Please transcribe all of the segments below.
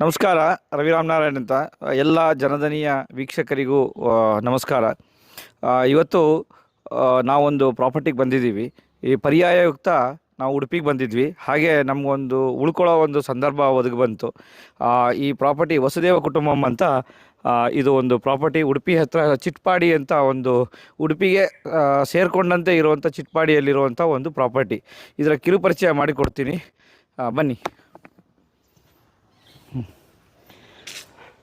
ನಮಸ್ಕಾರ, ರವಿರಾಮ್ ನಾರಾಯಣ್ ಅಂತ. ಎಲ್ಲ ಜನದನಿಯ ವೀಕ್ಷಕರಿಗೂ ನಮಸ್ಕಾರ. ಇವತ್ತು ನಾವೊಂದು ಪ್ರಾಪರ್ಟಿಗೆ ಬಂದಿದ್ದೀವಿ. ಈ ಪರ್ಯಾಯಯುಕ್ತ ನಾವು ಉಡುಪಿಗೆ ಬಂದಿದ್ವಿ. ಹಾಗೆ ನಮಗೊಂದು ಉಳ್ಕೊಳ್ಳೋ ಒಂದು ಸಂದರ್ಭ ಒದಗಿ ಬಂತು. ಈ ಪ್ರಾಪರ್ಟಿ ವಸುದೇವ ಕುಟುಂಬಂ ಅಂತ ಇದು ಒಂದು ಪ್ರಾಪರ್ಟಿ ಉಡುಪಿ ಹತ್ರ ಚಿಟ್ಪಾಡಿ ಅಂತ ಒಂದು ಉಡುಪಿಗೆ ಸೇರಿಕೊಂಡಂತೆ ಇರುವಂಥ ಚಿಟ್ಪಾಡಿಯಲ್ಲಿರುವಂಥ ಒಂದು ಪ್ರಾಪರ್ಟಿ. ಇದರ ಕಿರುಪರಿಚಯ ಮಾಡಿಕೊಡ್ತೀನಿ. ಬನ್ನಿ.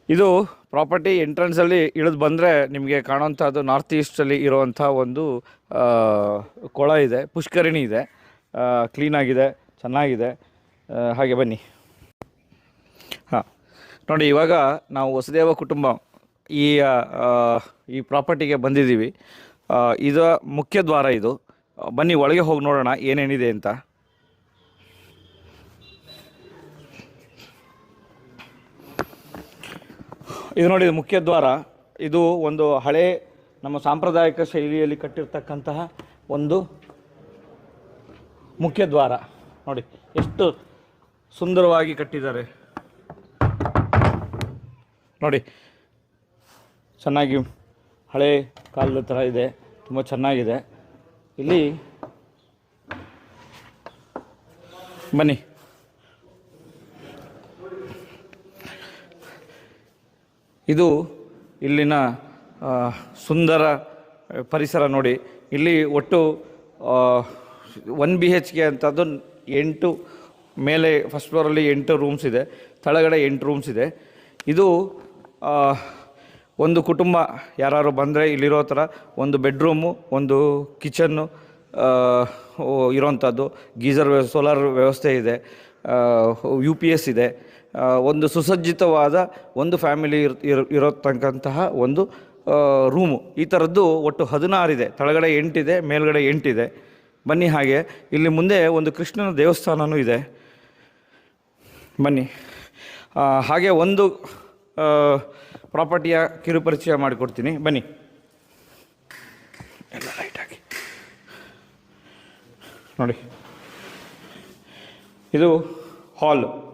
ಇದು ಪ್ರಾಪರ್ಟಿ ಎಂಟ್ರೆನ್ಸಲ್ಲಿ ಇಳಿದು ಬಂದರೆ ನಿಮಗೆ ಕಾಣುವಂಥದ್ದು ನಾರ್ತ್ ಈಸ್ಟಲ್ಲಿ ಇರುವಂಥ ಒಂದು ಕೊಳ ಇದೆ, ಪುಷ್ಕರಿಣಿ ಇದೆ. ಕ್ಲೀನಾಗಿದೆ ಚೆನ್ನಾಗಿದೆ. ಹಾಗೆ ಬನ್ನಿ. ಹಾಂ, ನೋಡಿ ಇವಾಗ ನಾವು ವಸುದೇವ ಕುಟುಂಬ ಈ ಈ ಪ್ರಾಪರ್ಟಿಗೆ ಬಂದಿದ್ದೀವಿ. ಇದು ಮುಖ್ಯ ದ್ವಾರ ಇದು. ಬನ್ನಿ, ಒಳಗೆ ಹೋಗಿ ನೋಡೋಣ ಏನೇನಿದೆ ಅಂತ. ಇದು ನೋಡಿ ಮುಖ್ಯ ದ್ವಾರ. ಇದು ಒಂದು ಹಳೆ ನಮ್ಮ ಸಾಂಪ್ರದಾಯಿಕ ಶೈಲಿಯಲ್ಲಿ ಕಟ್ಟಿರ್ತಕ್ಕಂತಹ ಒಂದು ಮುಖ್ಯ ದ್ವಾರ. ನೋಡಿ, ಎಷ್ಟು ಸುಂದರವಾಗಿ ಕಟ್ಟಿದ್ದಾರೆ. ನೋಡಿ, ಚೆನ್ನಾಗಿ ಹಳೆ ಕಾಲದ ಥರ ಇದೆ, ತುಂಬ ಚೆನ್ನಾಗಿದೆ. ಇಲ್ಲಿ ಬನ್ನಿ. ಇದು ಇಲ್ಲಿನ ಸುಂದರ ಪರಿಸರ ನೋಡಿ. ಇಲ್ಲಿ ಒಟ್ಟು ಒನ್ ಬಿ ಹೆಚ್ ಕೆ ಅಂಥದ್ದು ಎಂಟು, ಮೇಲೆ ಫಸ್ಟ್ ಫ್ಲೋರಲ್ಲಿ ಎಂಟು ರೂಮ್ಸ್ ಇದೆ, ತಳಗಡೆ ಎಂಟು ರೂಮ್ಸ್ ಇದೆ. ಇದು ಒಂದು ಕುಟುಂಬ ಯಾರು ಬಂದರೆ ಇಲ್ಲಿರೋ ಥರ ಒಂದು ಬೆಡ್ರೂಮು ಒಂದು ಕಿಚನ್ನು ಇರೋವಂಥದ್ದು ಗೀಸರ್ ಸೋಲಾರ್ ವ್ಯವಸ್ಥೆ ಇದೆ ಯು ಪಿ ಎಸ್ ಇದೆ. ಒಂದು ಸುಸಜ್ಜಿತವಾದ ಒಂದು ಫ್ಯಾಮಿಲಿ ಇರ್, ಇರ್- ಇರತಕ್ಕಂತಹ ಒಂದು ರೂಮು. ಈ ಥರದ್ದು ಒಟ್ಟು ಹದಿನಾರಿದೆ. ತಳಗಡೆ ಎಂಟಿದೆ, ಮೇಲ್ಗಡೆ ಎಂಟಿದೆ. ಬನ್ನಿ ಹಾಗೆ. ಇಲ್ಲಿ ಮುಂದೆ ಒಂದು ಕೃಷ್ಣನ ದೇವಸ್ಥಾನವೂ ಇದೆ. ಬನ್ನಿ. ಹಾಗೆ ಒಂದು ಪ್ರಾಪರ್ಟಿಯ ಕಿರುಪರಿಚಯ ಮಾಡಿಕೊಡ್ತೀನಿ. ಬನ್ನಿ. ಎಲ್ಲ ಲೈಟ್ ಹಾಕಿ ನೋಡಿ. ಇದು ಹಾಲ್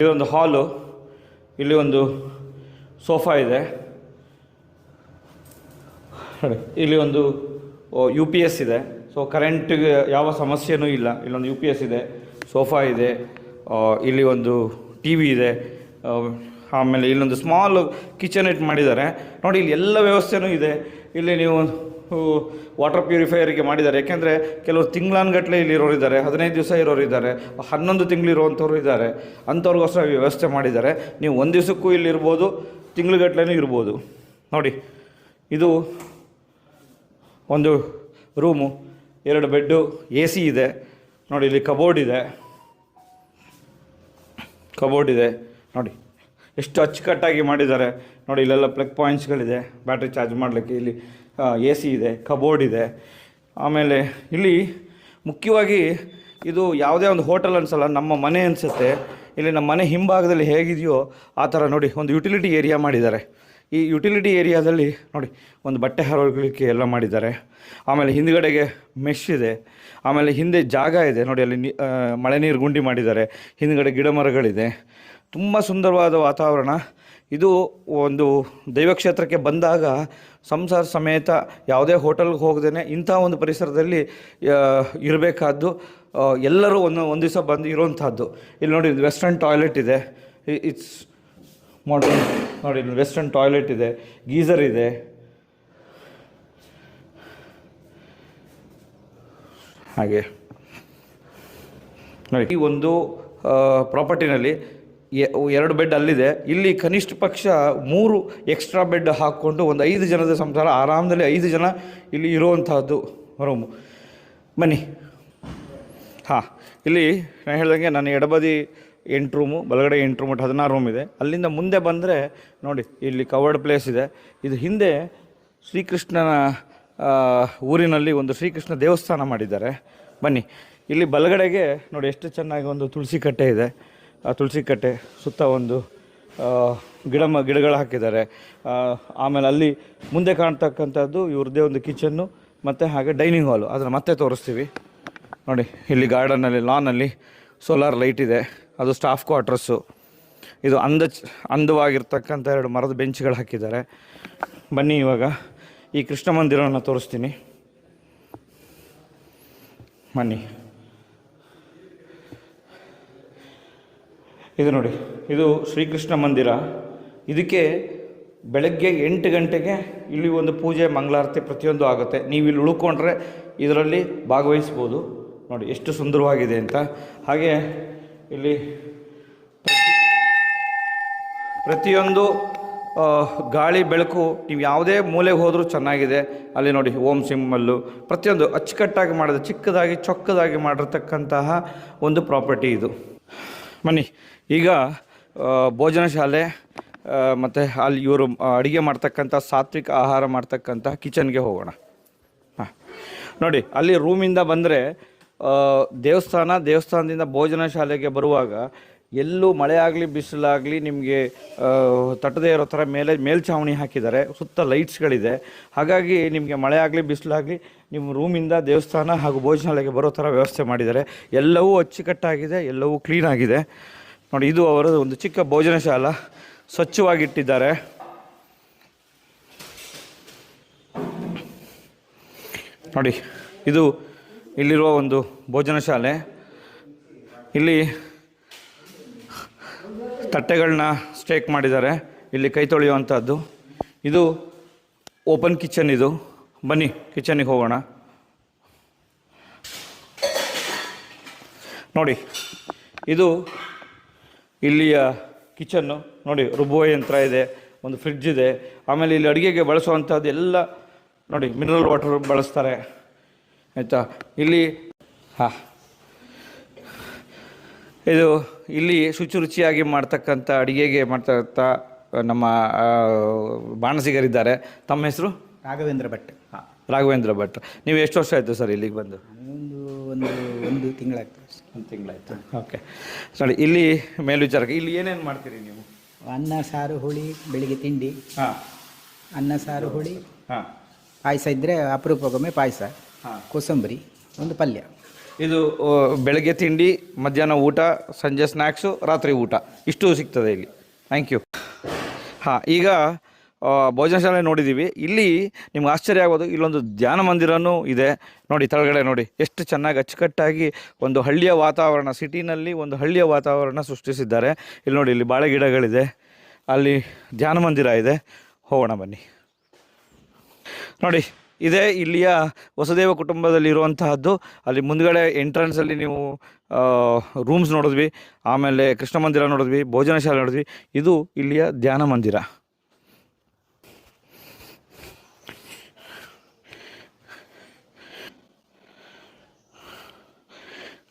ಇದೊಂದು ಹಾಲು, ಇಲ್ಲಿ ಒಂದು ಸೋಫಾ ಇದೆ. ಇಲ್ಲಿ ಒಂದು ಯು ಪಿ ಎಸ್ ಇದೆ. ಸೊ ಕರೆಂಟಿಗೆ ಯಾವ ಸಮಸ್ಯೆನೂ ಇಲ್ಲ. ಇಲ್ಲೊಂದು ಯು ಪಿ ಎಸ್ ಇದೆ, ಸೋಫಾ ಇದೆ ಇಲ್ಲಿ ಒಂದು ಟಿ ವಿ ಇದೆ. ಆಮೇಲೆ ಇಲ್ಲೊಂದು ಸ್ಮಾಲ್ ಕಿಚನ್ ಇಟ್ ಮಾಡಿದ್ದಾರೆ. ನೋಡಿ, ಇಲ್ಲಿ ಎಲ್ಲ ವ್ಯವಸ್ಥೆನೂ ಇದೆ. ಇಲ್ಲಿ ನೀವು ವಾಟರ್ ಪ್ಯೂರಿಫೈಯರಿಗೆ ಮಾಡಿದ್ದಾರೆ. ಯಾಕೆಂದರೆ ಕೆಲವರು ತಿಂಗಳಾನ್ಗಟ್ಟಲೆ ಇಲ್ಲಿ ಇರೋರು ಇದ್ದಾರೆ, ಹದಿನೈದು ದಿವಸ ಇರೋರು ಇದ್ದಾರೆ, ಹನ್ನೊಂದು ತಿಂಗಳು ಇರುವಂಥವ್ರು ಇದ್ದಾರೆ, ಅಂಥವ್ರಿಗೋಸ್ಕರ ವ್ಯವಸ್ಥೆ ಮಾಡಿದ್ದಾರೆ. ನೀವು ಒಂದು ದಿವಸಕ್ಕೂ ಇಲ್ಲಿ ಇರ್ಬೋದು ತಿಂಗ್ಳುಗಟ್ಲೆನೂ ಇರ್ಬೋದು. ನೋಡಿ, ಇದು ಒಂದು ರೂಮು, ಎರಡು ಬೆಡ್ಡು, ಎ ಸಿ ಇದೆ. ನೋಡಿ, ಇಲ್ಲಿ ಕಬೋರ್ಡ್ ಇದೆ. ಕಬೋರ್ಡ್ ಇದೆ. ನೋಡಿ, ಎಷ್ಟು ಅಚ್ಚುಕಟ್ಟಾಗಿ ಮಾಡಿದ್ದಾರೆ. ನೋಡಿ, ಇಲ್ಲೆಲ್ಲ ಪ್ಲಗ್ ಪಾಯಿಂಟ್ಸ್ಗಳಿದೆ, ಬ್ಯಾಟ್ರಿ ಚಾರ್ಜ್ ಮಾಡಲಿಕ್ಕೆ ಇಲ್ಲಿ. ಎ ಸಿ ಇದೆ, ಕಬೋರ್ಡ್ ಇದೆ. ಆಮೇಲೆ ಇಲ್ಲಿ ಮುಖ್ಯವಾಗಿ ಇದು ಯಾವುದೇ ಒಂದು ಹೋಟೆಲ್ ಅನ್ಸಲ್ಲ, ನಮ್ಮ ಮನೆ ಅನಿಸುತ್ತೆ. ಇಲ್ಲಿ ನಮ್ಮ ಮನೆ ಹಿಂಭಾಗದಲ್ಲಿ ಹೇಗಿದೆಯೋ ಆ ಥರ ನೋಡಿ, ಒಂದು ಯುಟಿಲಿಟಿ ಏರಿಯಾ ಮಾಡಿದ್ದಾರೆ. ಈ ಯುಟಿಲಿಟಿ ಏರಿಯಾದಲ್ಲಿ ನೋಡಿ, ಒಂದು ಬಟ್ಟೆ ಹರಳಿಕೆ ಎಲ್ಲ ಮಾಡಿದ್ದಾರೆ. ಆಮೇಲೆ ಹಿಂದ್ಗಡೆಗೆ ಮೆಶ್ ಇದೆ. ಆಮೇಲೆ ಹಿಂದೆ ಜಾಗ ಇದೆ. ನೋಡಿ, ಅಲ್ಲಿ ಮಳೆ ನೀರು ಗುಂಡಿ ಮಾಡಿದ್ದಾರೆ. ಹಿಂದ್ಗಡೆ ಗಿಡ ಮರಗಳಿದೆ ತುಂಬ ಸುಂದರವಾದ ವಾತಾವರಣ. ಇದು ಒಂದು ದೈವಕ್ಷೇತ್ರಕ್ಕೆ ಬಂದಾಗ ಸಂಸಾರ ಸಮೇತ ಯಾವುದೇ ಹೋಟೆಲ್ಗೆ ಹೋಗದೇ ಇಂಥ ಒಂದು ಪರಿಸರದಲ್ಲಿ ಇರಬೇಕಾದ್ದು ಎಲ್ಲರೂ ಒಂದು ಒಂದು ದಿವಸ ಬಂದು ಇರುವಂಥದ್ದು. ಇಲ್ಲಿ ನೋಡಿ ವೆಸ್ಟರ್ನ್ ಟಾಯ್ಲೆಟ್ ಇದೆ. ಇಟ್ಸ್ ಮಾಡರ್ನ್, ನೋಡಿ, ಇಲ್ಲಿ ವೆಸ್ಟರ್ನ್ ಟಾಯ್ಲೆಟ್ ಇದೆ. ಗೀಸರ್ ಇದೆ. ಹಾಗೆ. ಈ ಒಂದು ಪ್ರಾಪರ್ಟಿನಲ್ಲಿ ಎರಡು ಬೆಡ್ ಅಲ್ಲಿದೆ. ಇಲ್ಲಿ ಕನಿಷ್ಠ ಪಕ್ಷ ಮೂರು ಎಕ್ಸ್ಟ್ರಾ ಬೆಡ್ ಹಾಕ್ಕೊಂಡು ಒಂದು ಐದು ಜನದ ಸಂಸಾರ, ಆರಾಮದಲ್ಲಿ ಐದು ಜನ ಇಲ್ಲಿ ಇರುವಂತಹದ್ದು ರೂಮು ಬನ್ನಿ. ಹಾಂ, ಇಲ್ಲಿ ನಾನು ಹೇಳ್ದಂಗೆ ನಾನು ಎಡಬದಿ ಎಂಟು ರೂಮು ಬಲಗಡೆ ಎಂಟು ರೂಮ್ ಹದಿನಾರು ರೂಮ್ ಇದೆ. ಅಲ್ಲಿಂದ ಮುಂದೆ ಬಂದರೆ ನೋಡಿ, ಇಲ್ಲಿ ಕವರ್ಡ್ ಪ್ಲೇಸ್ ಇದೆ. ಇದು ಹಿಂದೆ ಶ್ರೀಕೃಷ್ಣನ ಊರಿನಲ್ಲಿ ಒಂದು ಶ್ರೀಕೃಷ್ಣ ದೇವಸ್ಥಾನ ಮಾಡಿದ್ದಾರೆ. ಬನ್ನಿ. ಇಲ್ಲಿ ಬಲಗಡೆಗೆ ನೋಡಿ, ಎಷ್ಟು ಚೆನ್ನಾಗಿ ಒಂದು ತುಳಸಿ ಕಟ್ಟೆ ಇದೆ. ತುಳಸಿ ಕಟ್ಟೆ ಸುತ್ತ ಒಂದು ಗಿಡ ಮ ಗಿಡಗಳು ಹಾಕಿದ್ದಾರೆ. ಆಮೇಲೆ ಅಲ್ಲಿ ಮುಂದೆ ಕಾಣ್ತಕ್ಕಂಥದ್ದು ಇವ್ರದ್ದೇ ಒಂದು ಕಿಚನ್ನು, ಮತ್ತು ಹಾಗೆ ಡೈನಿಂಗ್ ಹಾಲು. ಅದನ್ನು ಮತ್ತೆ ತೋರಿಸ್ತೀವಿ. ನೋಡಿ, ಇಲ್ಲಿ ಗಾರ್ಡನಲ್ಲಿ ಲಾನಲ್ಲಿ ಸೋಲಾರ್ ಲೈಟ್ ಇದೆ. ಅದು ಸ್ಟಾಫ್ ಕ್ವಾರ್ಟರ್ಸು. ಇದು ಅಂದ, ಅಂದವಾಗಿರ್ತಕ್ಕಂಥ ಎರಡು ಮರದ ಬೆಂಚ್ಗಳು ಹಾಕಿದ್ದಾರೆ. ಬನ್ನಿ ಇವಾಗ ಈ ಕೃಷ್ಣ ಮಂದಿರವನ್ನು ತೋರಿಸ್ತೀನಿ. ಬನ್ನಿ. ಇದು ನೋಡಿ, ಇದು ಶ್ರೀಕೃಷ್ಣ ಮಂದಿರ. ಇದಕ್ಕೆ ಬೆಳಗ್ಗೆ ಎಂಟು ಗಂಟೆಗೆ ಇಲ್ಲಿ ಒಂದು ಪೂಜೆ, ಮಂಗಳಾರತಿ ಪ್ರತಿಯೊಂದು ಆಗುತ್ತೆ. ನೀವು ಇಲ್ಲಿ ಉಳ್ಕೊಂಡ್ರೆ ಇದರಲ್ಲಿ ಭಾಗವಹಿಸ್ಬೋದು. ನೋಡಿ, ಎಷ್ಟು ಸುಂದರವಾಗಿದೆ ಅಂತ. ಹಾಗೆ ಇಲ್ಲಿ ಪ್ರತಿಯೊಂದು ಗಾಳಿ, ಬೆಳಕು, ನೀವು ಯಾವುದೇ ಮೂಲೆಗೆ ಹೋದರೂ ಚೆನ್ನಾಗಿದೆ. ಅಲ್ಲಿ ನೋಡಿ, ಓಂ ಸಿಮ್ಮಲ್ಲು ಪ್ರತಿಯೊಂದು ಅಚ್ಚುಕಟ್ಟಾಗಿ ಮಾಡಿದ, ಚಿಕ್ಕದಾಗಿ, ಚೊಕ್ಕದಾಗಿ ಮಾಡಿರ್ತಕ್ಕಂತಹ ಒಂದು ಪ್ರಾಪರ್ಟಿ ಇದು. ಬನ್ನಿ ಈಗ ಭೋಜನ ಶಾಲೆ ಮತ್ತು ಅಲ್ಲಿ ಇವರು ಅಡುಗೆ ಮಾಡ್ತಕ್ಕಂಥ, ಸಾತ್ವಿಕ ಆಹಾರ ಮಾಡ್ತಕ್ಕಂಥ ಕಿಚನ್ಗೆ ಹೋಗೋಣ. ಹಾಂ. ನೋಡಿ, ಅಲ್ಲಿ ರೂಮಿಂದ ಬಂದರೆ ದೇವಸ್ಥಾನ, ದೇವಸ್ಥಾನದಿಂದ ಭೋಜನ ಶಾಲೆಗೆ ಬರುವಾಗ, ಎಲ್ಲೂ ಮಳೆ ಆಗಲಿ, ಬಿಸಿಲಾಗಲಿ, ನಿಮಗೆ ತಟ್ಟದೇ ಇರೋ ಥರ ಮೇಲೆ, ಮೇಲ್ಛಾವಣಿ ಹಾಕಿದ್ದಾರೆ. ಸುತ್ತ ಲೈಟ್ಸ್ಗಳಿದೆ. ಹಾಗಾಗಿ ನಿಮಗೆ ಮಳೆ ಆಗಲಿ, ಬಿಸಿಲಾಗಲಿ, ನಿಮ್ಮ ರೂಮಿಂದ ದೇವಸ್ಥಾನ ಹಾಗೂ ಭೋಜನಾಲಯಕ್ಕೆ ಬರೋ ಥರ ವ್ಯವಸ್ಥೆ ಮಾಡಿದ್ದಾರೆ. ಎಲ್ಲವೂ ಅಚ್ಚುಕಟ್ಟಾಗಿದೆ, ಎಲ್ಲವೂ ಕ್ಲೀನಾಗಿದೆ ನೋಡಿ, ಇದು ಅವರ ಒಂದು ಚಿಕ್ಕ ಭೋಜನ ಶಾಲಾ ಸ್ವಚ್ಛವಾಗಿಟ್ಟಿದ್ದಾರೆ. ನೋಡಿ, ಇದು ಇಲ್ಲಿರುವ ಒಂದು ಭೋಜನ ಶಾಲೆ ಇಲ್ಲಿ ತಟ್ಟೆಗಳನ್ನ ಸ್ಟೇಕ್ ಮಾಡಿದ್ದಾರೆ. ಇಲ್ಲಿ ಕೈ ತೊಳೆಯುವಂಥದ್ದು. ಇದು ಓಪನ್ ಕಿಚನ್ ಇದು. ಬನ್ನಿ ಕಿಚನಿಗೆ ಹೋಗೋಣ. ನೋಡಿ, ಇದು ಇಲ್ಲಿಯ ಕಿಚನ್ನು ನೋಡಿ ರುಬ್ಬುವ ಯಂತ್ರ ಇದೆ ಒಂದು ಫ್ರಿಡ್ಜ್ ಇದೆ. ಆಮೇಲೆ ಇಲ್ಲಿ ಅಡುಗೆಗೆ ಬಳಸುವಂಥದ್ದು ಎಲ್ಲ ನೋಡಿ ಮಿನರಲ್ ವಾಟರ್ ಬಳಸ್ತಾರೆ. ಆಯಿತಾ? ಇಲ್ಲಿ ಹಾಂ. ಇದು ಇಲ್ಲಿ ಶುಚಿ ರುಚಿಯಾಗಿ ಮಾಡ್ತಕ್ಕಂಥ ಅಡುಗೆಗೆ ಮಾಡ್ತಕ್ಕಂಥ ನಮ್ಮ ಬಾಣಸಿಗರಿದ್ದಾರೆ. ತಮ್ಮ ಹೆಸರು? ರಾಘವೇಂದ್ರ ಭಟ್. ಹಾಂ ರಾಘವೇಂದ್ರ ಭಟ್. ನೀವು ಎಷ್ಟು ವರ್ಷ ಆಯಿತು ಸರ್ ಇಲ್ಲಿಗೆ ಬಂದು? ಒಂದು ಒಂದು ಒಂದು ತಿಂಗಳಾಗ್ತದೆ. ಒಂದು ತಿಂಗಳಾಯ್ತು. ಓಕೆ ನೋಡಿ ಇಲ್ಲಿ ಮೇಲ್ವಿಚಾರಕ್ಕೆ ಇಲ್ಲಿ ಏನೇನು ಮಾಡ್ತೀರಿ ನೀವು? ಅನ್ನ ಸಾರು ಹುಳಿ ಬೆಳಿಗ್ಗೆ ತಿಂಡಿ. ಹಾಂ. ಅನ್ನ ಸಾರು ಹುಳಿ. ಹಾಂ. ಪಾಯಸ ಇದ್ದರೆ ಅಪರೂಪಕ್ಕೊಮ್ಮೆ ಪಾಯಸ ಹಾಂ. ಕೋಸಂಬರಿ ಒಂದು ಪಲ್ಯ. ಇದು ಆ, ಬೆಳಗ್ಗೆ ತಿಂಡಿ ಮಧ್ಯಾಹ್ನ ಊಟ ಸಂಜೆ ಸ್ನ್ಯಾಕ್ಸು ರಾತ್ರಿ ಊಟ. ಇಷ್ಟು ಸಿಗ್ತದೆ ಇಲ್ಲಿ. ಥ್ಯಾಂಕ್ ಯು ಹಾಂ ಈಗ ಆ, ಭೋಜನ ಶಾಲೆ ನೋಡಿದ್ದೀವಿ ಇಲ್ಲಿ ನಿಮ್ಗೆ ಆಶ್ಚರ್ಯ ಆಗೋದು ಇಲ್ಲೊಂದು ಧ್ಯಾನ ಮಂದಿರನೂ ಇದೆ. ನೋಡಿ ತಳಗಡೆ ನೋಡಿ ಎಷ್ಟು ಚೆನ್ನಾಗಿ ಅಚ್ಚುಕಟ್ಟಾಗಿ ಒಂದು ಹಳ್ಳಿಯ ವಾತಾವರಣ ಸಿಟಿನಲ್ಲಿ ಒಂದು ಹಳ್ಳಿಯ ವಾತಾವರಣ ಸೃಷ್ಟಿಸಿದ್ದಾರೆ. ಇಲ್ಲಿ ನೋಡಿ ಇಲ್ಲಿ ಬಾಳೆ ಗಿಡಗಳಿದೆ ಅಲ್ಲಿ ಧ್ಯಾನ ಮಂದಿರ ಇದೆ. ಹೋಗೋಣ ಬನ್ನಿ. ನೋಡಿ ಇದೇ ಇಲ್ಲಿಯ ವಸುದೇವ ಕುಟುಂಬದಲ್ಲಿ ಇರುವಂತಹದ್ದು. ಅಲ್ಲಿ ಮುಂದ್ಗಡೆ ಎಂಟ್ರೆನ್ಸಲ್ಲಿ ನೀವು ರೂಮ್ಸ್ ನೋಡಿದ್ವಿ. ಆಮೇಲೆ ಕೃಷ್ಣ ಮಂದಿರ ನೋಡಿದ್ವಿ ಭೋಜನಶಾಲೆ ನೋಡಿದ್ವಿ. ಇದು ಇಲ್ಲಿಯ ಧ್ಯಾನ ಮಂದಿರ.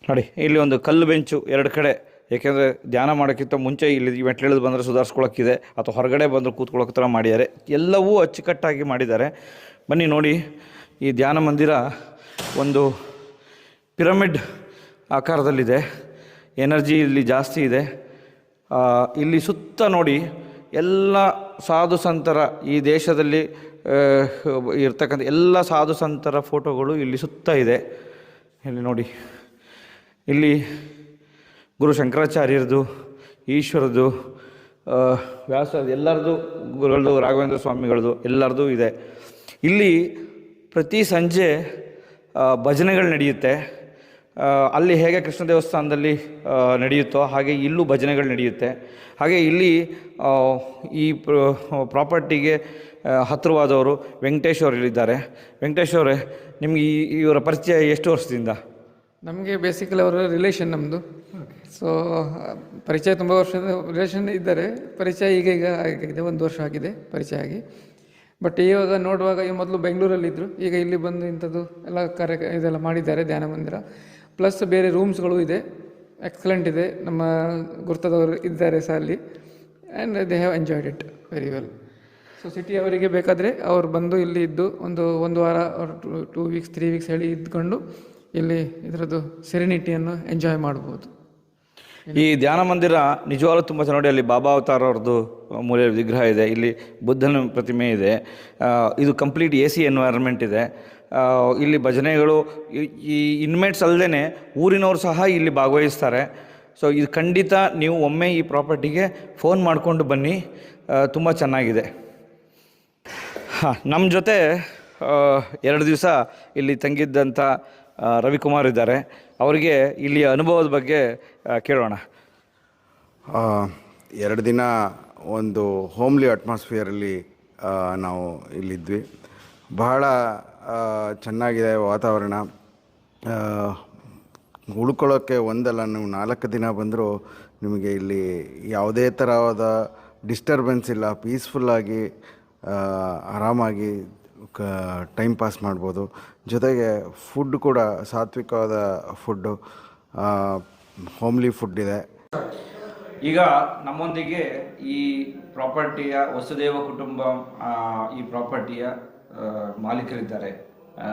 ನೋಡಿ, ಇಲ್ಲಿ ಒಂದು ಕಲ್ಲು ಬೆಂಚು ಎರಡು ಕಡೆ, ಏಕೆಂದರೆ ಧ್ಯಾನ ಮಾಡೋಕ್ಕಿಂತ ಮುಂಚೆ ಇಲ್ಲಿ ಮೆಟ್ಲಿಳಿದು ಬಂದರೆ ಸುಧಾರಿಸ್ಕೊಳ್ಳೋಕ್ಕಿದೆ ಅಥವಾ ಹೊರಗಡೆ ಬಂದರೆ ಕೂತ್ಕೊಳ್ಳೋಕೆ ಥರ ಮಾಡಿದ್ದಾರೆ. ಎಲ್ಲವೂ ಅಚ್ಚುಕಟ್ಟಾಗಿ ಮಾಡಿದ್ದಾರೆ. ಬನ್ನಿ ನೋಡಿ, ಈ ಧ್ಯಾನ ಮಂದಿರ ಒಂದು ಪಿರಮಿಡ್ ಆಕಾರದಲ್ಲಿದೆ. ಎನರ್ಜಿ ಇಲ್ಲಿ ಜಾಸ್ತಿ ಇದೆ. ಇಲ್ಲಿ ಸುತ್ತ ನೋಡಿ, ಎಲ್ಲ ಸಾಧು ಸಂತರ ಈ ದೇಶದಲ್ಲಿ ಇರ್ತಕ್ಕಂಥ ಎಲ್ಲ ಸಾಧು ಸಂತರ ಫೋಟೋಗಳು ಇಲ್ಲಿ ಸುತ್ತ ಇದೆ. ಇಲ್ಲಿ ನೋಡಿ. ಇಲ್ಲಿ ಗುರು ಶಂಕರಾಚಾರ್ಯರದು ಈಶ್ವರದು ಆ, ವ್ಯಾಸ ಎಲ್ಲರದು ಗುರುಗಳದು ರಾಘವೇಂದ್ರ ಸ್ವಾಮಿಗಳದು ಎಲ್ಲರದು ಇದೆ. ಇಲ್ಲಿ ಪ್ರತಿ ಸಂಜೆ ಭಜನೆಗಳು ನಡೆಯುತ್ತೆ. ಅಲ್ಲಿ ಹೇಗೆ ಕೃಷ್ಣ ದೇವಸ್ಥಾನದಲ್ಲಿ ನಡೆಯುತ್ತೋ ಹಾಗೆ ಇಲ್ಲೂ ಭಜನೆಗಳು ನಡೆಯುತ್ತೆ. ಹಾಗೆ ಇಲ್ಲಿ ಈ ಪ್ರಾಪರ್ಟಿಗೆ ಹತ್ತಿರವಾದವರು ವೆಂಕಟೇಶ್ ಇಲ್ಲಿದ್ದಾರೆ ವೆಂಕಟೇಶ್ ನಿಮ್ಗೆ ಈ ಇವರ ಪರಿಚಯ ಎಷ್ಟು ವರ್ಷದಿಂದ? ನಮಗೆ ಬೇಸಿಕಲಿ ಅವರ ರಿಲೇಷನ್ ನಮ್ಮದು ಸೊ ಪರಿಚಯ ತುಂಬ ವರ್ಷದ ರಿಲೇಷನ್ ಇದ್ದಾರೆ ಪರಿಚಯ ಈಗ ಈಗ ಆಗಿದೆ, ಒಂದು ವರ್ಷ ಆಗಿದೆ ಪರಿಚಯ ಆಗಿ. ಬಟ್ ಇವಾಗ ನೋಡುವಾಗ ಈ ಮೊದಲು ಬೆಂಗಳೂರಲ್ಲಿದ್ದರು ಈಗ ಇಲ್ಲಿ ಬಂದು ಇಂಥದ್ದು ಎಲ್ಲ ಕಾರ್ಯ, ಇದೆಲ್ಲ ಮಾಡಿದ್ದಾರೆ, ಧ್ಯಾನ ಮಂದಿರ. ಪ್ಲಸ್ ಬೇರೆ ರೂಮ್ಸ್ಗಳು ಇದೆ ಎಕ್ಸಲೆಂಟ್ ಇದೆ, ನಮ್ಮ ಗುರ್ತದವರು ಇದ್ದಾರೆ ಸಹ ಅಲ್ಲಿ. And they have enjoyed it very well so city ಅವರಿಗೆ ಬೇಕಾದರೆ ಅವ್ರು ಬಂದು ಇಲ್ಲಿ ಇದ್ದು ಒಂದು ಒಂದು ವಾರ to two weeks three weeks ಹೇಳಿ ಇದ್ಕೊಂಡು ಇಲ್ಲಿ ಇದರದ್ದು ಸೆರೆನಿಟಿಯನ್ನು ಎಂಜಾಯ್ ಮಾಡ್ಬೋದು. ಈ ಧ್ಯಾನ ಮಂದಿರ ನಿಜವಾಗ್ಲೂ ತುಂಬ ಚೆನ್ನಾಗಿ ಅಲ್ಲಿ ಬಾಬಾ ಅವತಾರ ಅವ್ರದ್ದು ಮೂಲೆ ವಿಗ್ರಹ ಇದೆ. ಇಲ್ಲಿ ಬುದ್ಧನ ಪ್ರತಿಮೆ ಇದೆ. ಇದು ಕಂಪ್ಲೀಟ್ ಎ ಸಿ ಎನ್ವೈರನ್ಮೆಂಟ್ ಇದೆ. ಇಲ್ಲಿ ಭಜನೆಗಳು ಈ- ಇನ್ಮೇಟ್ಸ್ ಅಲ್ಲದೆ ಊರಿನವರು ಸಹ ಇಲ್ಲಿ ಭಾಗವಹಿಸ್ತಾರೆ. ಸೊ ಇದು ಖಂಡಿತ ನೀವು ಒಮ್ಮೆ ಈ ಪ್ರಾಪರ್ಟಿಗೆ ಫೋನ್ ಮಾಡಿಕೊಂಡು ಬನ್ನಿ. ತುಂಬ ಚೆನ್ನಾಗಿದೆ. ಹಾಂ ನಮ್ಮ ಜೊತೆ ಎರಡು ದಿವಸ ಇಲ್ಲಿ ತಂಗಿದ್ದಂಥ ರವಿಕುಮಾರ್ ಇದ್ದಾರೆ. ಅವರಿಗೆ ಇಲ್ಲಿಯ ಅನುಭವದ ಬಗ್ಗೆ ಕೇಳೋಣ. ಎರಡು ದಿನ ಒಂದು ಹೋಮ್ಲಿ ಅಟ್ಮಾಸ್ಫಿಯರಲ್ಲಿ ನಾವು ಇಲ್ಲಿದ್ವಿ. ಬಹಳ ಚೆನ್ನಾಗಿದೆ ವಾತಾವರಣ. ಉಳ್ಕೊಳ್ಳೋಕ್ಕೆ ಒಂದಲ್ಲ, ನೀವು ನಾಲ್ಕು ದಿನ ಬಂದರೂ ನಿಮಗೆ ಇಲ್ಲಿ ಯಾವುದೇ ಥರವಾದ ಡಿಸ್ಟರ್ಬೆನ್ಸ್ ಇಲ್ಲ. ಪೀಸ್ಫುಲ್ಲಾಗಿ ಆರಾಮಾಗಿ ಕ ಟೈಮ್ ಪಾಸ್ ಮಾಡ್ಬೋದು. ಜೊತೆಗೆ ಫುಡ್ ಕೂಡ ಸಾತ್ವಿಕವಾದ ಫುಡ್ಡು ಹೋಮ್ಲಿ ಫುಡ್ ಇದೆ. ಈಗ ನಮ್ಮೊಂದಿಗೆ ಈ ಪ್ರಾಪರ್ಟಿಯ ವಸುದೇವ ಕುಟುಂಬ ಆ, ಈ ಪ್ರಾಪರ್ಟಿಯ ಮಾಲೀಕರಿದ್ದಾರೆ. ಆ,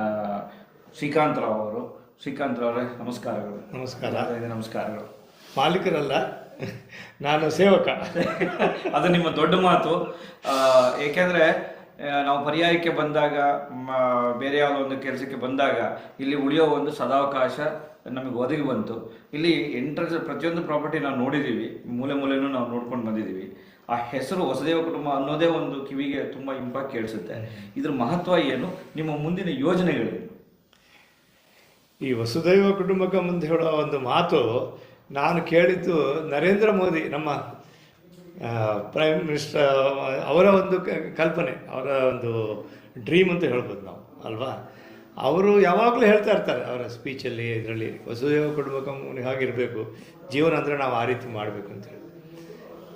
ಶ್ರೀಕಾಂತ್ ರಾವ್ ಅವರು. ಶ್ರೀಕಾಂತ್ ನಮಸ್ಕಾರಗಳು. ನಮಸ್ಕಾರ. ಇದೆ, ನಮಸ್ಕಾರಗಳು. ಮಾಲೀಕರಲ್ಲ ನಾನು ಸೇವಕ. ಅದು ನಿಮ್ಮ ದೊಡ್ಡ ಮಾತು. ಏಕೆಂದ್ರೆ ನಾವು ಪರ್ಯಾಯಕ್ಕೆ ಬಂದಾಗ ಬೇರೆ ಯಾವುದೋ ಒಂದು ಕೆಲಸಕ್ಕೆ ಬಂದಾಗ, ಇಲ್ಲಿ ಉಳಿಯೋ ಒಂದು ಸದಾವಕಾಶ ನಮಗೆ ಒದಗಿ ಬಂತು. ಇಲ್ಲಿ ಎಂಟ್ರೆನ್ಸ್ ಪ್ರತಿಯೊಂದು ಪ್ರಾಪರ್ಟಿ ನಾವು ನೋಡಿದ್ದೀವಿ, ಮೂಲೆ ಮೂಲೆನೂ ನಾವು ನೋಡ್ಕೊಂಡು ಬಂದಿದ್ದೀವಿ. ಆ ಹೆಸರು ಹೊಸದೇವ ಕುಟುಂಬ ಅನ್ನೋದೇ ಒಂದು ಕಿವಿಗೆ ತುಂಬ ಇಂಪಾಕ್ಟ್ ಕೇಳಿಸುತ್ತೆ. ಇದ್ರ ಮಹತ್ವ ಏನು? ನಿಮ್ಮ ಮುಂದಿನ ಯೋಜನೆಗಳೇನು? ಈ ವಸುದೈವ ಕುಟುಂಬಕ್ಕೆ ಮುಂದೆ ಹೇಳೋ ಒಂದು ಮಾತು ನಾನು ಕೇಳಿದ್ದು ನರೇಂದ್ರ ಮೋದಿ, ನಮ್ಮ ಪ್ರೈಮ್ ಮಿನಿಸ್ಟರ್ ಅವರ ಒಂದು ಕಲ್ಪನೆ, ಅವರ ಒಂದು ಡ್ರೀಮ್ ಅಂತ ಹೇಳ್ಬೋದು ನಾವು, ಅಲ್ವಾ? ಅವರು ಯಾವಾಗಲೂ ಹೇಳ್ತಾ ಇರ್ತಾರೆ, ಅವರ ಸ್ಪೀಚಲ್ಲಿ ಇದರಲ್ಲಿ, ವಸುದೇವ ಕುಟುಂಬಕಂ ಹಾಗಿರಬೇಕು, ಜೀವನ ಅಂದರೆ ನಾವು ಆ ರೀತಿ ಮಾಡಬೇಕು ಅಂತ ಹೇಳಿ.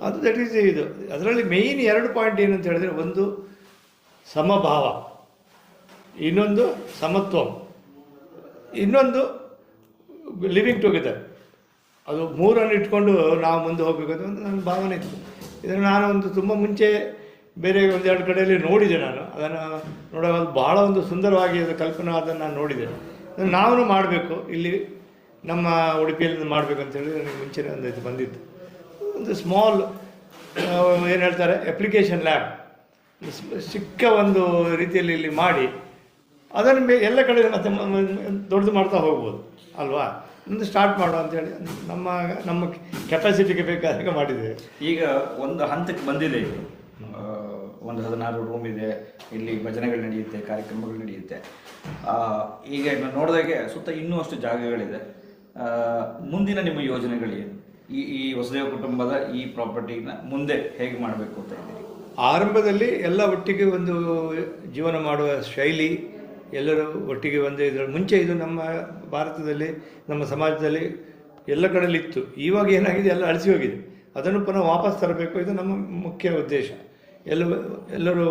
ಅದು ದಟ್ ಈಸ್ ಇದು. ಅದರಲ್ಲಿ ಮೇಯ್ನ್ ಎರಡು ಪಾಯಿಂಟ್ ಏನು ಅಂತ ಹೇಳಿದ್ರೆ, ಒಂದು ಸಮಭಾವ, ಇನ್ನೊಂದು ಸಮತ್ವ, ಇನ್ನೊಂದು ಲಿವಿಂಗ್ ಟುಗೆದರ್ ಅದು ಮೂರನ್ನು ಇಟ್ಕೊಂಡು ನಾವು ಮುಂದೆ ಹೋಗಬೇಕು ಅಂತ ಒಂದು ನನ್ನ ಭಾವನೆ ಇತ್ತು. ಇದನ್ನು ನಾನು ಒಂದು ತುಂಬ ಮುಂಚೆ ಬೇರೆ ಒಂದೆರಡು ಕಡೆಯಲ್ಲಿ ನೋಡಿದೆ ನಾನು. ಅದನ್ನು ನೋಡುವಾಗ ಬಹಳ ಒಂದು ಸುಂದರವಾಗಿ ಅದು ಕಲ್ಪನಾ ಅದನ್ನು ನಾನು ನೋಡಿದೆ. ನಾವು ಮಾಡಬೇಕು. ಇಲ್ಲಿ ನಮ್ಮ ಉಡುಪಿಯಲ್ಲಿ ಮಾಡಬೇಕು ಅಂತೇಳಿ ನನಗೆ ಮುಂಚೆನೇ ಒಂದು ಇದು ಬಂದಿತ್ತು. ಒಂದು ಸ್ಮಾಲ್ ಏನು ಹೇಳ್ತಾರೆ ಅಪ್ಲಿಕೇಶನ್ ಲ್ಯಾಬ್ ಸಿಕ್ಕ ಒಂದು ರೀತಿಯಲ್ಲಿ ಇಲ್ಲಿ ಮಾಡಿ ಅದನ್ನು ಎಲ್ಲ ಕಡೆ ಮತ್ತೆ ದೊಡ್ಡದು ಮಾಡ್ತಾ ಹೋಗ್ಬೋದು. ಅಲ್ವಾ? ಒಂದು ಸ್ಟಾರ್ಟ್ ಮಾಡುವ ಅಂತೇಳಿ. ನಮ್ಮ ನಮ್ಮ ಕೆಪಾಸಿಟಿಗೆ ಬೇಕಾದಾಗ ಮಾಡಿದ್ದೇವೆ. ಈಗ ಒಂದು ಹಂತಕ್ಕೆ ಬಂದಿದೆ ಇದು. ಒಂದು ಹದಿನಾರು ರೂಮ್ ಇದೆ ಇಲ್ಲಿ ಭಜನೆಗಳು ನಡೆಯುತ್ತೆ ಕಾರ್ಯಕ್ರಮಗಳು ನಡೆಯುತ್ತೆ. ಈಗ ನೋಡಿದಾಗೆ ಸುತ್ತ ಇನ್ನೂ ಅಷ್ಟು ಜಾಗಗಳಿದೆ ಮುಂದಿನ ನಿಮ್ಮ ಯೋಜನೆಗಳೇನು? ಈ ಈ ಹೊಸದೇವ ಕುಟುಂಬದ ಈ ಪ್ರಾಪರ್ಟಿನ ಮುಂದೆ ಹೇಗೆ ಮಾಡಬೇಕು ಅಂತ ಇದ್ದೀರಿ? ಆರಂಭದಲ್ಲಿ ಎಲ್ಲ ಒಟ್ಟಿಗೆ ಒಂದು ಜೀವನ ಮಾಡುವ ಶೈಲಿ ಎಲ್ಲರೂ ಒಟ್ಟಿಗೆ ಒಂದೇ ಇದರ ಮುಂಚೆ ಇದು ನಮ್ಮ ಭಾರತದಲ್ಲಿ, ನಮ್ಮ ಸಮಾಜದಲ್ಲಿ ಎಲ್ಲ ಕಡೆಯಲ್ಲಿ ಇತ್ತು ಇವಾಗ ಏನಾಗಿದೆ? ಎಲ್ಲ ಅಳಿಸಿ ಹೋಗಿದೆ. ಅದನ್ನು ಪುನಃ ವಾಪಸ್ ತರಬೇಕು. ಇದು ನಮ್ಮ ಮುಖ್ಯ ಉದ್ದೇಶ. ಎಲ್ಲ, ಎಲ್ಲರೂ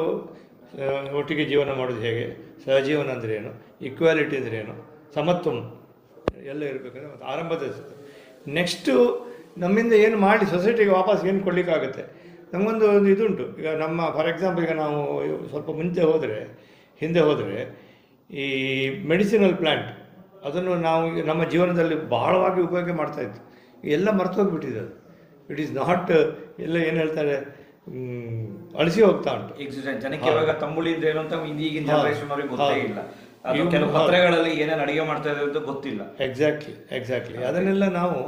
ಒಟ್ಟಿಗೆ ಜೀವನ ಮಾಡೋದು ಹೇಗೆ? ಸಹಜೀವನ ಅಂದರೆ ಏನು? ಈಕ್ವಾಲಿಟಿ ಅಂದರೆ ಏನು? ಸಮತ್ವ ಎಲ್ಲ ಇರಬೇಕಂದ್ರೆ ಮತ್ತು ಆರಂಭದ ನೆಕ್ಸ್ಟು ನಮ್ಮಿಂದ ಏನು ಮಾಡಿ ಸೊಸೈಟಿಗೆ ವಾಪಸ್ ಏನು ಕೊಡಲಿಕ್ಕಾಗುತ್ತೆ? ನಮಗೊಂದು ಒಂದು ಇದುಂಟು. ಈಗ ನಮ್ಮ ಫಾರ್ ಎಕ್ಸಾಂಪಲ್ ಈಗ ನಾವು ಸ್ವಲ್ಪ ಮುಂಚೆ ಹೋದರೆ, ಹಿಂದೆ ಹೋದರೆ ಈ ಮೆಡಿಸಿನಲ್ ಪ್ಲ್ಯಾಂಟ್ ಅದನ್ನು ನಾವು ನಮ್ಮ ಜೀವನದಲ್ಲಿ ಬಹಳವಾಗಿ ಉಪಯೋಗ ಮಾಡ್ತಾ ಇತ್ತು ಎಲ್ಲ ಮರ್ತೋಗ್ಬಿಟ್ಟಿದೆ ಅದು. ಇಟ್ ಈಸ್ ನಾಟ್ ಎಲ್ಲ ಏನು ಹೇಳ್ತಾರೆ ಅಳಿಸಿ ಹೋಗ್ತಾ ಉಂಟು. ಈಗ ಜನ- ಜನಕ್ಕೆ ಇವಾಗ ತಂಬುಳಿ ಅಂದ್ರೆ ಏನು ಅಂತ ಈಗಿನ ಜನರೇಷನ್ ಅವ್ರಿಗೆ ಗೊತ್ತೇ. ಇಲ್ಲ. ಅದು ಕೆಲವು ಪತ್ರಗಳಲ್ಲಿ ಏನೇನು ಅಡುಗೆ ಮಾಡ್ತಾ ಇದೆ ಅಂತ ಗೊತ್ತಿಲ್ಲ. ಎಕ್ಸಾಕ್ಟ್ಲಿ ಎಕ್ಸಾಕ್ಟ್ಲಿ ಅದನ್ನೆಲ್ಲ ನಾವು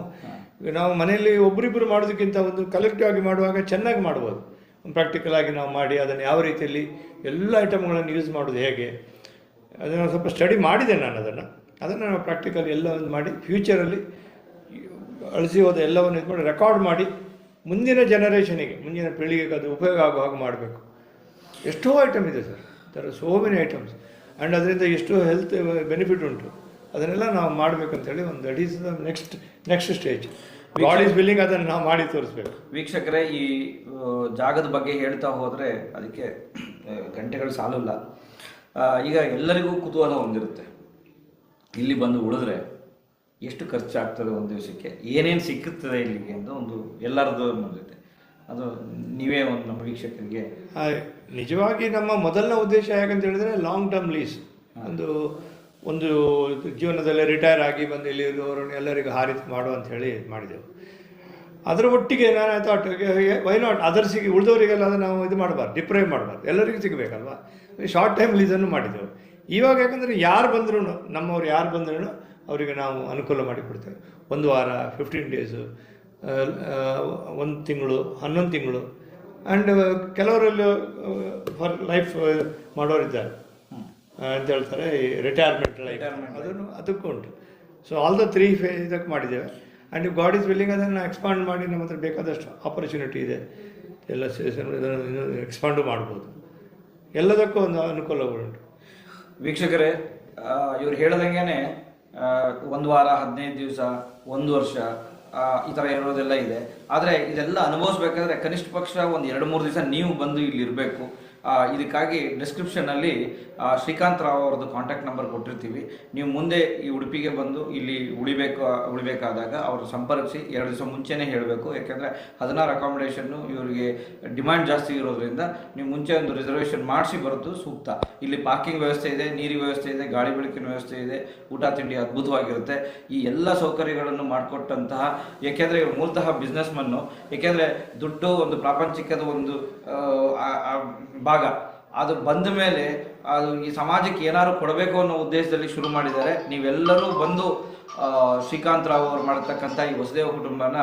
ನಾವು ಮನೆಯಲ್ಲಿ ಒಬ್ಬರಿಬ್ಬರು ಮಾಡೋದಕ್ಕಿಂತ ಒಂದು ಕಲೆಕ್ಟಿವ್ ಆಗಿ ಮಾಡುವಾಗ ಚೆನ್ನಾಗಿ ಮಾಡ್ಬೋದು. ಪ್ರಾಕ್ಟಿಕಲ್ ಆಗಿ ನಾವು ಮಾಡಿ ಅದನ್ನು ಯಾವ ರೀತಿಯಲ್ಲಿ ಎಲ್ಲ ಐಟಮ್ಗಳನ್ನು ಯೂಸ್ ಮಾಡೋದು ಹೇಗೆ ಅದನ್ನು ಸ್ವಲ್ಪ ಸ್ಟಡಿ ಮಾಡಿದೆ ನಾನು ಅದನ್ನು. ಅದನ್ನು ನಾವು ಪ್ರಾಕ್ಟಿಕಲ್ ಎಲ್ಲ ಒಂದು ಮಾಡಿ ಫ್ಯೂಚರಲ್ಲಿ ಅಳಿಸಿ ಹೋದ ಎಲ್ಲವನ್ನು ಇದು ರೆಕಾರ್ಡ್ ಮಾಡಿ, ಮುಂದಿನ ಜನರೇಷನಿಗೆ ಮುಂದಿನ ಪೀಳಿಗೆಗೆ ಅದು ಉಪಯೋಗ ಆಗುವ ಹಾಗೆ ಮಾಡಬೇಕು. ಎಷ್ಟೋ ಐಟಮ್ ಇದೆ sir. There are so many items and ಅದರಿಂದ ಎಷ್ಟು ಹೆಲ್ತ್ ಬೆನಿಫಿಟ್ ಉಂಟು. ಅದನ್ನೆಲ್ಲ ನಾವು ಮಾಡಬೇಕಂತೇಳಿ ಒಂದು that is the next next stage god ಬಿಲ್ಲಿಂಗ್ ಅದನ್ನು ನಾವು ಮಾಡಿ ತೋರಿಸ್ಬೇಕು. ವೀಕ್ಷಕರೇ, ಈ ಜಾಗದ ಬಗ್ಗೆ ಹೇಳ್ತಾ ಹೋದರೆ ಅದಕ್ಕೆ ಗಂಟೆಗಳು ಸಾಲಲ್ಲ. ಈಗ ಎಲ್ಲರಿಗೂ ಕುತೂಹಲ ಹೊಂದಿರುತ್ತೆ. ಇಲ್ಲಿ ಬಂದು ಉಳಿದ್ರೆ ಎಷ್ಟು ಖರ್ಚಾಗ್ತದೆ ಒಂದು ದಿವಸಕ್ಕೆ? ಏನೇನು ಸಿಕ್ಕುತ್ತದೆ ಇಲ್ಲಿಗೆ ಅಂತ ಒಂದು ಎಲ್ಲರದ್ದು ಬಂದಿರುತ್ತೆ ಅದು ನೀವೇ ಒಂದು ನಮ್ಮ ವೀಕ್ಷಕರಿಗೆ ನಿಜವಾಗಿ ನಮ್ಮ ಮೊದಲನೇ ಉದ್ದೇಶ ಯಾಕಂತ ಹೇಳಿದ್ರೆ ಲಾಂಗ್ ಟರ್ಮ್ ಲೀಸ್ ಒಂದು ಒಂದು ಜೀವನದಲ್ಲಿ ರಿಟೈರ್ ಆಗಿ ಬಂದು ಇಲ್ಲಿ ಇರುವವರನ್ನು ಎಲ್ಲರಿಗೂ ಹಾರಿತು ಮಾಡು ಅಂತ ಹೇಳಿ ಮಾಡಿದೆವು. ಅದರ ಒಟ್ಟಿಗೆ ನಾನು ಥಾಟ್ ವೈ ನಾಟ್ ಅದರ್ಸಿಗೆ ಉಳಿದವರಿಗೆಲ್ಲ ಅದನ್ನು ನಾವು ಇದು ಮಾಡಬಾರ್ದು ಡಿಪ್ರೈವ್ ಮಾಡಬಾರ್ದು. ಎಲ್ಲರಿಗೂ ಸಿಗಬೇಕಲ್ವಾ? ಶಾರ್ಟ್ ಟೈಮ್ ಲೀಸನ್ನು ಮಾಡಿದ್ದೆವು ಇವಾಗ ಯಾಕಂದರೆ ಯಾರು ಬಂದ್ರೂ ನಮ್ಮವ್ರು ಯಾರು ಬಂದ್ರೂ ಅವರಿಗೆ ನಾವು ಅನುಕೂಲ ಮಾಡಿಕೊಡ್ತೇವೆ ಒಂದು ವಾರ ಫಿಫ್ಟೀನ್ ಡೇಸು ಒಂದು ತಿಂಗಳು ಹನ್ನೊಂದು ತಿಂಗಳು. ಆ್ಯಂಡ್ ಕೆಲವರಲ್ಲಿ ಫಾರ್ ಲೈಫ್ ಮಾಡೋರಿದ್ದಾರೆ ಅಂತ ಹೇಳ್ತಾರೆ ರಿಟೈರ್ಮೆಂಟ್ ಲೈಫ್ ಅದನ್ನು ಅದಕ್ಕೂ ಉಂಟು. ಸೊ ಆಲ್ ದ ತ್ರೀ ಫೇ ಇದಕ್ಕೆ ಮಾಡಿದ್ದೇವೆ. ಆ್ಯಂಡ್ ಗಾಡ್ ಇಸ್ ವಿಲ್ಲಿಂಗ್ ಅದನ್ನು ಎಕ್ಸ್ಪಾಂಡ್ ಮಾಡಿ ನಮ್ಮ ಹತ್ರ ಬೇಕಾದಷ್ಟು ಆಪರ್ಚುನಿಟಿ ಇದೆ. ಎಲ್ಲ ಇದನ್ನು ಎಕ್ಸ್ಪಾಂಡು ಮಾಡ್ಬೋದು. ಎಲ್ಲದಕ್ಕೂ ಒಂದು ಅನುಕೂಲಗಳುಂಟು ವೀಕ್ಷಕರೇ ಆ, ಇವ್ರು ಹೇಳ್ದಂಗೆ ಒಂದು ವಾರ ಹದಿನೈದು ದಿವಸ ಒಂದು ವರ್ಷ ಈ ಥರ ಇರೋದೆಲ್ಲ ಇದೆ. ಆದರೆ ಇದೆಲ್ಲ ಅನುಭವಿಸ್ಬೇಕಾದ್ರೆ ಕನಿಷ್ಠ ಪಕ್ಷ ಒಂದು ಎರಡು ಮೂರು ದಿವಸ ನೀವು ಬಂದು ಇಲ್ಲಿ ಇರಬೇಕು. ಇದಕ್ಕಾಗಿ ಡಿಸ್ಕ್ರಿಪ್ಷನಲ್ಲಿ ಶ್ರೀಕಾಂತ್ ರಾವ್ ಅವ್ರದ್ದು ಕಾಂಟ್ಯಾಕ್ಟ್ ನಂಬರ್ ಕೊಟ್ಟಿರ್ತೀವಿ. ನೀವು ಮುಂದೆ ಈ ಉಡುಪಿಗೆ ಬಂದು ಇಲ್ಲಿ ಉಳಿಬೇಕು, ಉಳಿಬೇಕಾದಾಗ ಅವರು ಸಂಪರ್ಕಿಸಿ ಎರಡು ದಿವಸ ಮುಂಚೆನೇ ಹೇಳಬೇಕು. ಯಾಕೆಂದರೆ ಹದಿನಾರು ಅಕಾಮಿಡೇಷನ್ನು ಇವರಿಗೆ ಡಿಮ್ಯಾಂಡ್ ಜಾಸ್ತಿ ಇರೋದ್ರಿಂದ ನೀವು ಮುಂಚೆ ಒಂದು ರಿಸರ್ವೇಷನ್ ಮಾಡಿಸಿ ಬರೋದು ಸೂಕ್ತ. ಇಲ್ಲಿ ಪಾರ್ಕಿಂಗ್ ವ್ಯವಸ್ಥೆ ಇದೆ ನೀರಿನ ವ್ಯವಸ್ಥೆ ಇದೆ, ಗಾಳಿ ಬೆಳಕಿನ ವ್ಯವಸ್ಥೆ ಇದೆ, ಊಟ ತಿಂಡಿ ಅದ್ಭುತವಾಗಿರುತ್ತೆ. ಈ ಎಲ್ಲ ಸೌಕರ್ಯಗಳನ್ನು ಮಾಡಿಕೊಟ್ಟಂತಹ ಏಕೆಂದರೆ ಇವರು ಮೂಲತಃ ಬಿಸ್ನೆಸ್ ಮನ್ನು ಏಕೆಂದರೆ ದುಡ್ಡು ಒಂದು ಪ್ರಾಪಂಚಿಕದ ಒಂದು ಭಾಗ. ಅದು ಬಂದ ಮೇಲೆ ಅದು ಈ ಸಮಾಜಕ್ಕೆ ಏನಾದ್ರು ಕೊಡಬೇಕು ಅನ್ನೋ ಉದ್ದೇಶದಲ್ಲಿ ಶುರು ಮಾಡಿದ್ದಾರೆ. ನೀವೆಲ್ಲರೂ ಬಂದು ಶ್ರೀಕಾಂತ್ ರಾವ್ ಅವರು ಮಾಡತಕ್ಕಂಥ ಈ ವಸುದೇವ ಕುಟುಂಬನ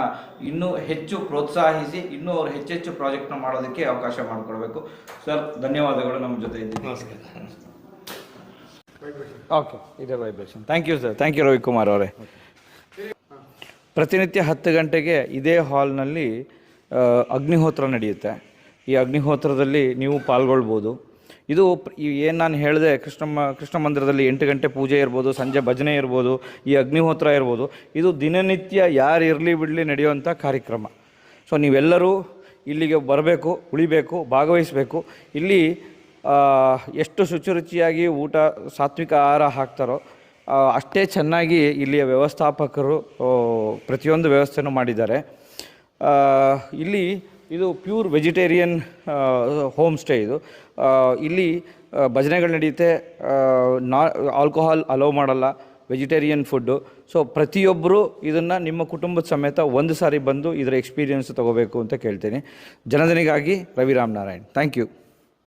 ಇನ್ನೂ ಹೆಚ್ಚು ಪ್ರೋತ್ಸಾಹಿಸಿ ಇನ್ನೂ ಅವರು ಹೆಚ್ಚೆಚ್ಚು ಪ್ರಾಜೆಕ್ಟ್ನ ಮಾಡೋದಕ್ಕೆ ಅವಕಾಶ ಮಾಡಿಕೊಡ್ಬೇಕು. ಸರ್ ಧನ್ಯವಾದಗಳು ನಮ್ಮ ಜೊತೆ ಓಕೆ ಇದೇ vibration thank you sir thank you Ravikumar ಅವರೇ. ಪ್ರತಿನಿತ್ಯ ಹತ್ತು ಗಂಟೆಗೆ ಇದೇ ಹಾಲ್ನಲ್ಲಿ ಅಗ್ನಿಹೋತ್ರ ನಡೆಯುತ್ತೆ. ಈ ಅಗ್ನಿಹೋತ್ರದಲ್ಲಿ ನೀವು ಪಾಲ್ಗೊಳ್ಬೋದು. ಇದು ಏನು ನಾನು ಹೇಳಿದೆ, ಕೃಷ್ಣ ಕೃಷ್ಣ ಮಂದಿರದಲ್ಲಿ ಎಂಟು ಗಂಟೆ ಪೂಜೆ ಇರ್ಬೋದು, ಸಂಜೆ ಭಜನೆ ಇರ್ಬೋದು, ಈ ಅಗ್ನಿಹೋತ್ರ ಇರ್ಬೋದು, ಇದು ದಿನನಿತ್ಯ ಯಾರು ಇರಲಿ ಬಿಡಲಿ ನಡೆಯುವಂಥ ಕಾರ್ಯಕ್ರಮ. ಸೊ ನೀವೆಲ್ಲರೂ ಇಲ್ಲಿಗೆ ಬರಬೇಕು, ಉಳಿಬೇಕು, ಭಾಗವಹಿಸಬೇಕು. ಇಲ್ಲಿ ಎಷ್ಟು ಶುಚಿರುಚಿಯಾಗಿ ಊಟ, ಸಾತ್ವಿಕ ಆಹಾರ ಹಾಕ್ತಾರೋ ಅಷ್ಟೇ ಚೆನ್ನಾಗಿ ಇಲ್ಲಿಯ ವ್ಯವಸ್ಥಾಪಕರು ಪ್ರತಿಯೊಂದು ವ್ಯವಸ್ಥೆನೂ ಮಾಡಿದ್ದಾರೆ. ಇಲ್ಲಿ ಇದು ಪ್ಯೂರ್ ವೆಜಿಟೇರಿಯನ್ ಹೋಮ್ ಸ್ಟೇ ಇದು. ಇಲ್ಲಿ ಭಜನೆಗಳು ನಡೆಯುತ್ತೆ ನಾ, ಆಲ್ಕೋಹಾಲ್ ಅಲೋ ಮಾಡಲ್ಲ, ವೆಜಿಟೇರಿಯನ್ ಫುಡ್ಡು. ಸೊ ಪ್ರತಿಯೊಬ್ಬರು ಇದನ್ನು ನಿಮ್ಮ ಕುಟುಂಬದ ಸಮೇತ ಒಂದು ಸಾರಿ ಬಂದು ಇದರ ಎಕ್ಸ್ಪೀರಿಯನ್ಸ್ ತಗೋಬೇಕು ಅಂತ ಕೇಳ್ತೀನಿ. ಜನದನಿಗಾಗಿ ರವಿರಾಮ್ ನಾರಾಯಣ್. Thank you.